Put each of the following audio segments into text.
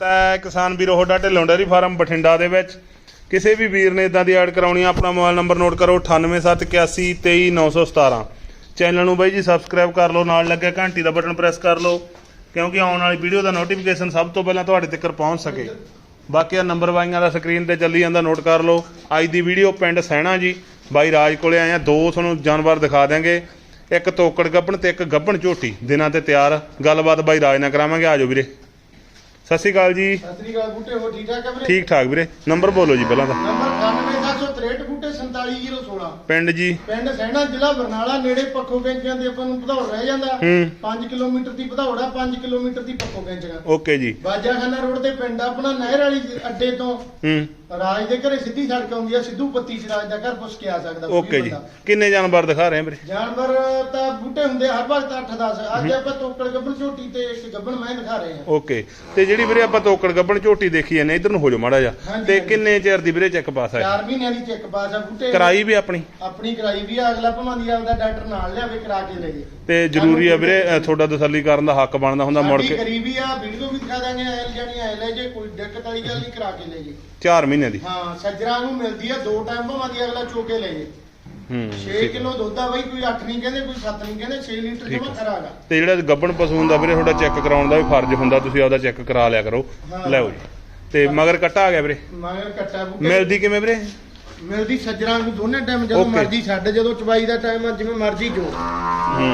ਤਾਂ ਕਿਸਾਨ ਵੀਰੋ, ਤੁਹਾਡਾ ਢਿੱਲੋਂ ਡੇਅਰੀ ਫਾਰਮ ਬਠਿੰਡਾ ਦੇ ਵਿੱਚ। ਕਿਸੇ ਵੀ ਵੀਰ ਨੇ ਇਦਾਂ ਦੀ ਐਡ ਕਰਾਉਣੀ ਆ, ਆਪਣਾ ਮੋਬਾਈਲ ਨੰਬਰ ਨੋਟ ਕਰੋ 9871823917 ਚੈਨਲ ਨੂੰ ਬਾਈ ਜੀ ਸਬਸਕ੍ਰਾਈਬ ਕਰ ਲਓ, ਨਾਲ ਲੱਗਿਆ ਘੰਟੀ ਦਾ ਬਟਨ ਪ੍ਰੈਸ ਕਰ ਲਓ, ਕਿਉਂਕਿ ਆਉਣ ਵਾਲੀ ਵੀਡੀਓ ਦਾ ਨੋਟੀਫਿਕੇਸ਼ਨ ਸਭ ਤੋਂ ਪਹਿਲਾਂ ਤੁਹਾਡੇ ਤੱਕ ਪਹੁੰਚ ਸਕੇ। ਬਾਕੀ ਆ ਨੰਬਰ ਬਾਈਆਂ ਦਾ ਸਕਰੀਨ ਤੇ ਚੱਲੀ ਜਾਂਦਾ ਨੋਟ ਕਰ ਲਓ। ਅੱਜ ਦੀ ਵੀਡੀਓ ਪਿੰਡ ਸਹਿਣਾ ਜੀ, ਬਾਈ ਰਾਜ ਕੋਲੇ ਆਏ ਆ, ਦੋ ਤੁਹਾਨੂੰ ਜਾਨਵਰ ਦਿਖਾ ਦਿਆਂਗੇ। ਇੱਕ ਤੋਕੜ ਗੱਬਣ ਤੇ ਇੱਕ ਗੱਬਣ ਝੋਟੀ, ਦਿਨਾਂ ਤੇ ਤਿਆਰ। ਗੱਲਬਾਤ ਬਾਈ ਰਾਜ ਨਾਲ ਕਰਾਵਾਂਗੇ ਆਜੋ ਵੀਰੇ। ਸਤਿ ਸ਼੍ਰੀ ਅਕਾਲ ਜੀ। ਸਤਿ ਸ੍ਰੀ ਅਕਾਲ ਬੂਟੇ ਹੋ ਠੀਕ ਠਾਕ ਵੀਰੇ? ਠੀਕ ਠਾਕ ਵੀਰੇ। ਨੰਬਰ ਬੋਲੋ ਜੀ ਪਹਿਲਾਂ ਦਾ ਨੰਬਰ 98 63 ਪਿੰਡ ਜੀ। ਪਿੰਡ ਸਹਿਣਾ ਜ਼ਿਲ੍ਹਾ ਬਰਨਾਲਾ ਨੇੜੇ ਪੱਖੋ ਗੈਂਜਾਂ ਦੇ ਆਪਾਂ ਨੂੰ ਭਦੌੜ ਰਹਿ ਜਾਂਦਾ। 5 ਕਿਲੋਮੀਟਰ ਦੀ ਭਦੌੜਾ 5 ਕਿਲੋਮੀਟਰ ਦੀ ਪੱਖੋ ਗੈਂਜਾਂ ਓਕੇ ਜੀ। ਬਾਜਾਖਾਨਾ ਰੋਡ ਤੇ ਪਿੰਡ ਆਪਣਾ ਨਹਿਰ ਵਾਲੀ ਅੱਡੇ ਤੋਂ। ਰਾਜ ਦੇ ਘਰੇ ਸਿੱਧੀ ਸੜਕ ਆਉਂਦੀ ਆ ਸਿੱਧੂ ਪੱਤੀ ਸਿਰਾਜ ਦਾ ਘਰ ਪੁੱਛ ਕੇ ਆ ਸਕਦਾ ਓਕੇ ਜੀ। ਕਿੰਨੇ ਜਾਨਵਰ ਦਿਖਾ ਰਹੇ ਆ ਜਾਨਵਰ ਤਾਂ ਬੂਟੇ ਹੁੰਦੇ ਹਰ ਵਕਤ 8-10 ਅੱਜ ਆਪਾਂ ਤੋਕੜ ਗੱਬਣ ਝੋਟੀ ਤੇ ਗੱਬਣ ਮੈਂ ਦਿਖਾ ਰਹੇ ਆ ਓਕੇ। ਤੇ ਜਿਹੜੀ ਵੀਰੇ ਆਪਾਂ ਤੋਕੜ ਗੱਬਣ ਝੋਟੀ ਦੇਖੀ ਜਾਂਦੇ ਇਧਰ ਨੂੰ ਹੋ ਜਾ ਮਾੜਾ ਜਾ ਤੇ ਕਿੰਨੇ ਚਿਰ ਦੀ ਵੀਰੇ ਚੈੱਕ ਪਾਸ ਆ 4 ਮਹੀਨਿਆਂ ਦੀ ਚੈੱਕ ਪਾਸ ਆ ਬੂਟੇ ਕਰਾਈ ਵੀ ਆਪਣੀ। ਆਪਣੀ ਕਰਾਈ ਵੀ ਆ, ਅਗਲਾ ਭਵਾਂ ਦੀ ਆਪਦਾ ਡਾਕਟਰ ਨਾਲ ਲਿਆਵੇ ਕਰਾ ਕੇ ਲੈ ਜੇ ਤੇ ਜ਼ਰੂਰੀ ਆ ਵੀਰੇ ਅ, ਤੁਹਾਡਾ ਤਸੱਲੀ ਕਰਨ ਦਾ ਹੱਕ ਬਣਦਾ ਹੁੰਦਾ ਮੁੜ ਸਾਡੀ ਕੇ। ਗਰੀਬੀ ਆ ਵੀਡੀਓ ਵੀ ਦਿਖਾ ਦਾਂਗੇ ਐ ਜਾਨੀ ਐ ਲੈ ਜੇ ਕੋਈ ਦਿੱਕਤ ਵਾਲੀ ਗੱਲ ਨਹੀਂ ਕਰਾ ਕੇ ਲੈ ਜੇ 4 ਮਹੀਨੇ ਦੀ। ਹਾਂ ਸੱਜਰਾਂ ਨੂੰ ਮਿਲਦੀ ਆ ਦੋ ਟਾਈਮ ਭਵਾਂ ਦੀ ਅਗਲਾ ਚੋਕੇ ਲੈ ਜੇ। ਹੂੰ 6 ਠੀਕ। ਕਿਲੋ ਦੁੱਧ ਆ ਬਾਈ ਕੋਈ 8 ਨਹੀਂ ਕਹਿੰਦੇ ਕੋਈ 7 ਨਹੀਂ ਕਹਿੰਦੇ 6 ਲੀਟਰ ਠੀਕ। ਜਮਾ ਆ। ਖਰਾਗਾ ਤੇ ਜਿਹੜਾ ਗੱਬਣ ਪਸ਼ੂ ਹੁੰਦਾ ਵੀਰੇ ਤੁਹਾਡਾ ਚੈੱਕ ਕਰਾਉਣ ਦਾ ਵੀ ਫਰਜ਼ ਹੁੰਦਾ ਤੁਸੀਂ ਆਪਦਾ ਚੈੱਕ ਕਰਾ ਲਿਆ ਕਰੋ। ਹਾਂ। ਲੈਓ ਜੀ। ਤੇ ਮਗਰ ਕੱਟਾ ਆ ਗਿਆ ਵੀਰੇ? ਮਗਰ ਕੱਟਾ ਬੂਟੇ ਮਿਲਦੀ ਕਿਵੇਂ ਵੀਰੇ? ਮਿਲਦੀ ਸੱਜਰਾਂ ਨੂੰ ਦੋਨੇ ਟਾਈਮ ਜਦੋਂ Okay. ਮਰਜ਼ੀ ਛੱਡ ਜਦੋਂ ਚਵਾਈ ਦਾ ਟਾਈਮ ਆ ਜਿਵੇਂ ਮਰਜ਼ੀ ਜੋ ਹੂੰ।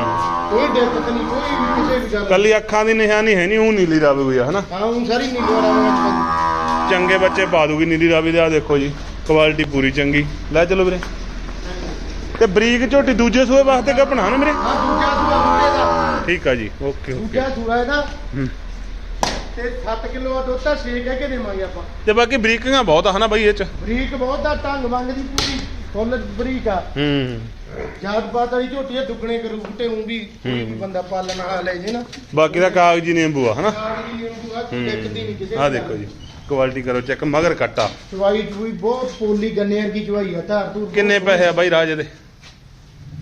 ਕੋਈ ਦਿੱਕਤ ਨਹੀਂ ਕੋਈ ਵੀ ਕਿਸੇ ਵੀ ਗੱਲ ਕੱਲੀ ਅੱਖਾਂ ਦੀ ਨਿਸ਼ਾਨੀ ਹੈ ਨਹੀਂ ਉਹ ਨੀਲੀ ਰਾਵੀ ਹੋਈ ਆ ਹਨਾ? ਹਾਂ ਉਹ ਸਾਰੀ ਨੀਲੋਰਾ ਵਿੱਚ ਚੰਗੇ ਬੱਚੇ ਪਾ ਦੂਗੀ ਨੀਲੀ ਰਾਵੀ ਦੇ ਆ ਦੇਖੋ ਜੀ ਕੁਆਲਿਟੀ ਪੂਰੀ ਚੰਗੀ। ਲੈ ਚਲੋ ਵੀਰੇ। ਤੇ ਬਰੀਕ ਝੋਟੀ ਦੂਜੇ ਸੂਏ ਵਾਸਤੇ ਕੱਪਣਾ ਨਾ ਵੀਰੇ? ਹਾਂ ਦੂਜਾ ਸੂਆ ਦਾ। ਠੀਕ ਆ ਜੀ ਓਕੇ ਓਕੇ। ਦੂਜਾ ਸੂਆ ਇਹਦਾ। ਹੂੰ। ਤੇ 7 ਕਿਲੋ ਦਾ ਦੁੱਧ ਤਾਂ 6 ਕਹਿ ਕੇ ਦੇਵਾਂਗੇ ਆਪਾਂ। ਤੇ ਬਾਕੀ ਬਰੀਕਾਂ ਬਹੁਤ ਆ ਹਨਾ ਬਾਈ ਇਹ ਚ? ਬਰੀਕ ਬਹੁਤ ਦਾ ਢੰਗ ਮੰਗਦੀ ਪੂਰੀ ਫੁੱਲ ਬਰੀਕ ਆ। ਹੂੰ। ਜਾਤ ਪਾਤ ਵਾਲੀ ਝੋਟੀ ਆ ਦੁੱਗਣੇ ਕਰੂ ਬੂਟੇ ਨੂੰ ਵੀ ਕੋਈ ਵੀ ਬੰਦਾ ਪਾਲਣ ਵਾਲਾ ਲੈ ਜੇ ਨਾ। ਬਾਕੀ ਦਾ ਕਾਗਜ਼ੀ ਨਿੰਬੂ ਆ ਹਨਾ? ਕਾਗਜ਼ੀ ਨਿੰਬੂ ਆ, ਕੋਈ ਦਿੱਕਤ ਹੀ ਨਹੀਂ ਕਿਸੇ ਆ ਦੇਖੋ ਜੀ ਕੁਆਲਿਟੀ ਕਰੋ ਚੈੱਕ ਮਗਰ ਕੱਟਾ। ਚਵਾਈ ਚੂਈ ਬਹੁਤ ਪੋਲੀ ਗੰਨੇ ਵਰਗੀ ਚਵਾਈ ਆ ਧਾਰ ਧੂਰ ਕਿੰਨੇ ਪੈਸੇ ਆ ਬਾਈ ਰਾਜ ਦੇ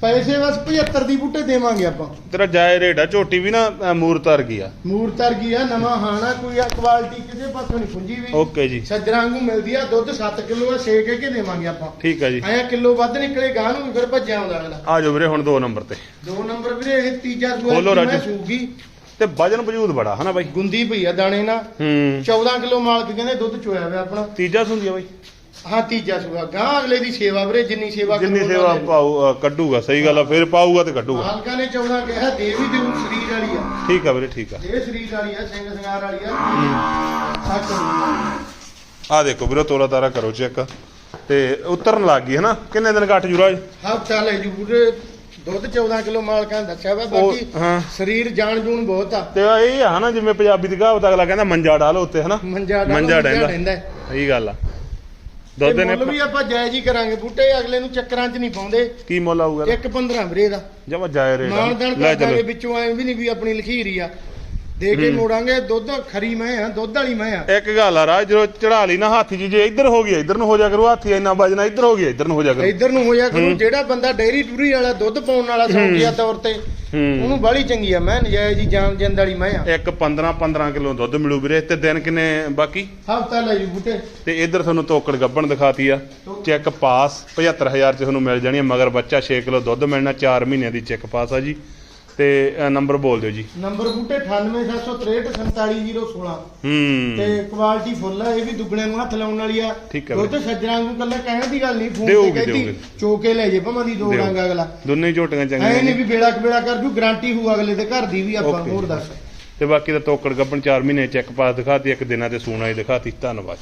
ਪੈਸੇ ਬਸ 75 ਦੀ ਬੂਟੇ ਦੇਵਾਂਗੇ ਆਪਾਂ। ਤੇਰਾ ਜਾਇ ਰੇਟ ਆ ਝੋਟੀ ਵੀ ਨਾ ਅ, ਮੂਰਤਰ ਗਈ ਆ। ਮੂਰਤਰ ਕੀ ਆ ਨਵਾਂ ਹਾਣਾ ਕੋਈ ਆ ਕੁਆਲਿਟੀ ਕਿਸੇ ਪਾਸੋਂ ਨਹੀਂ ਪੁੰਜੀ ਵੀ। ਓਕੇ ਜੀ। ਸੱਜਰਾਂ ਵਾਂਗੂ ਮਿਲਦੀ ਆ ਦੁੱਧ 7 ਕਿਲੋ ਆ 6 ਕਹਿ ਕੇ ਦੇਵਾਂਗੇ ਆਪਾਂ। ਠੀਕ ਆ ਜੀ। ਆਇਆ ਕਿਲੋ ਵੱਧ ਨਿਕਲੇ ਗਾਂ ਨੂੰ ਫਿਰ ਭੱਜਿਆ ਆਉਂਦਾ ਅਗਲਾ। ਆ ਜਾਓ ਵੀਰੇ ਹੁਣ ਦੋ ਨੰਬਰ ਤੇ। ਦੋ ਨੰਬਰ ਵੀਰੇ ਇਹ ਤੀਜਾ ਸੂਆ ਖੋਲੋ ਰਾਜੂ। ਸੂਗੀ। ਤੇ ਵਜਨ ਵਜੂਦ ਬੜਾ ਹਨਾ ਬਾਈ? ਗੁੰਦੀ ਪਈ ਆ ਦਾਣੇ ਨਾਲ। ਹੂੰ। 14 ਕਿਲੋ ਮਾਲਕ ਕਹਿੰਦੇ ਦੁੱਧ ਚੋਇਆ ਹੋਇਆ ਆਪਣਾ। ਤੀਜਾ ਸੁੰਦੀ ਆ ਬਾਈ। ਹਾਂ ਤੀਜਾ ਸੂਆ। ਗਾਂ ਅਗਲੇ ਦੀ ਸੇਵਾ ਵੀਰੇ ਜਿੰਨੀ ਸੇਵਾ ਜਿੰਨੀ ਸੇਵਾ ਉਹਨਾਂ। ਨੇ। ਅ, ਕੱਢੂਗਾ ਸਹੀ ਗੱਲ ਆ ਫਿਰ ਪਾਊਗਾ ਤੇ ਕੱਢੂਗਾ। ਮਾਲਕਾਂ ਨੇ 14 ਕਿਹਾ ਦੇ ਵੀ ਦੇਉ ਸਰੀਰ ਵਾਲੀ ਆ। ਠੀਕ ਆ ਵੀਰੇ ਠੀਕ ਆ। ਇਹ ਸਰੀਰ ਵਾਲੀ ਆ ਸਿੰਘ ਸੰਗਾਰ ਵਾਲੀ ਆ। ਸੱਚ ਆ ਦੇਖੋ ਵੀਰੇ ਤੋਲਾ ਤਾਰਾ ਕਰੋ ਚੈੱਕ। ਤੇ ਉਤਰਨ ਲੱਗ ਗਈ ਹਨਾ? ਕਿੰਨੇ ਦਿਨ ਘੱਟ ਜੂਰਾ ਹਫਤਾ ਲੈ ਜੂ ਪੂਰੇ ਦੁੱਧ 14 ਕਿਲੋ ਮਾਲਕਾਂ ਨੇ ਦੱਸਿਆ ਵਾ ਬਾਕੀ ਹਾਂ। ਸਰੀਰ ਜਾਣ ਜੂਣ ਬਹੁਤ ਆ। ਤੇ ਇਹ ਆ ਹਨਾ ਜਿਵੇਂ ਪੰਜਾਬੀ ਦੀ ਕਹਾਵਤ ਅਗਲਾ ਕਹਿੰਦਾ ਮੰਜਾ ਡਾਲੋ ਉੱਤੇ ਹਨਾ? ਮੰਜਾ ਡਾਲੋ, ਮੰਜਾ ਡਹਿੰਦਾ। ਡਹਿੰਦਾ। ਸਹੀ ਗੱਲ ਆ। ਦੁੱਧ ਨੇ ਮੁੱਲ ਵੀ ਆਪਾਂ ਜਾਇਜ਼ ਹੀ ਕਰਾਂਗੇ ਬੂਟੇ ਅਗਲੇ ਨੂੰ ਚੱਕਰਾਂ 'ਚ ਨਹੀਂ ਪਾਉਂਦੇ। ਕੀ ਮੁੱਲ ਆਊਗਾ ਇੱਕ 15 ਵੀਰੇ ਦਾ। ਜਮਾ ਜਾਇ ਰੇਟ। ਮਾਨਦਾਨ ਲੈ ਵਿੱਚੋਂ ਐ ਵੀ ਨਹੀਂ ਵੀ ਆਪਣੀ ਲਖੀਰੀ ਆ। ਦੇ ਕੇ। ਮੋੜਾਂਗੇ ਦੁੱਧ ਖਰੀ ਮੈਂ ਆ ਦੁੱਧ ਵਾਲੀ ਮੈਂ ਆ। ਇੱਕ ਗੱਲ ਆ ਰਾਜ ਜਦੋਂ ਚੜਾ ਲਈ ਨਾ ਹਾਥੀ ਜੀ ਜੇ ਇੱਧਰ ਹੋ ਗਈ ਇੱਧਰ ਨੂੰ ਹੋ ਜਾ ਕਰੂ ਹਾਥੀ ਇੰਨਾ ਵਜਣਾ ਇੱਧਰ ਹੋ ਗਿਆ ਇੱਧਰ ਨੂੰ ਹੋ ਜਾ ਕਰੂ। ਇੱਧਰ ਨੂੰ ਹੋ ਜਾ ਕਰੂ। ਜਿਹੜਾ ਬੰਦਾ ਡੇਰੀ ਟੂਰੀ ਵਾਲਾ ਦੁੱਧ ਪਾਉਣ ਵਾਲਾ ਸੌਂਕਿਆ ਤੌਰ ਤੇ ਉਹਨੂੰ ਬਾਹਲੀ ਚੰਗੀ ਆ ਮੈਂ ਨਜਾਇਜ਼ ਹੀ ਜਾਨ ਜੰਦ ਵਾਲੀ ਮੈਂ ਆ। ਇੱਕ 15 15 ਕਿਲੋ ਦੁੱਧ ਮਿਲੂ ਵੀਰੇ ਤੇ ਦਿਨ ਕਿੰਨੇ ਬਾਕੀ? ਹਫਤਾ ਲੈ ਜੀ ਬੂਟੇ। ਤੇ ਇੱਧਰ ਤੁਹਾਨੂੰ ਤੋਕੜ ਗੱਬਣ ਦਿਖਾਤੀ ਆ ਚੈੱਕ ਪਾਸ 75000 ਚ ਤੁਹਾਨੂੰ ਮਿਲ ਜਾਣੀ ਆ ਮਗਰ ਬੱਚਾ 6 ਕਿਲੋ ਦੁੱਧ ਮਿਲਣਾ 4 ਮਹੀਨਿਆਂ ਦੀ ਚੈੱਕ ਪਾਸ ਆ ਜੀ। ਤੇ ਨੰਬਰ ਬੋਲ ਦਿਓ ਜੀ। ਨੰਬਰ ਬੂਟੇ 98763 47016 ਹੂੰ। ਤੇ ਕੁਆਲਿਟੀ ਫੁੱਲ ਆ ਇਹ ਵੀ ਦੁੱਗਣੇ ਨੂੰ ਹੱਥ ਲਾਉਣ ਵਾਲੀ ਆ। ਠੀਕ ਹੈ ਸੱਜਣਾ ਨੂੰ ਕੱਲਾ ਕਹਿਣ ਦੀ ਗੱਲ ਨਹੀਂ ਫੋਨ ਤੇ ਕਹਿੰਦੀ। ਚੋਕੇ ਲੈ ਜੇ ਭਾਵੇਂ ਦੀ ਦੋ। ਰੰਗ ਅਗਲਾ। ਦੋਨੇ ਝੋਟੀਆਂ ਐ ਚੰਗੀਆਂ ਨਹੀਂ ਨੇ ਵੀ ਬੇੜਾ ਕਬੇੜਾ ਕਰ ਜੂ ਗਾਰੰਟੀ ਹੋਊ ਅਗਲੇ ਦੇ ਘਰ ਦੀ ਵੀ ਆਪਾਂ. ਹੋਰ ਦੱਸ। ਤੇ ਬਾਕੀ ਦਾ ਤੋਕੜ ਗੱਬਣ 4 ਮਹੀਨੇ ਚੈੱਕ ਪਾਸ ਦਿਖਾਤੀ ਇੱਕ ਦਿਨਾਂ ਤੇ ਸੂਣਾ ਹੀ ਦਿਖਾਤੀ। ਧੰਨਵਾਦ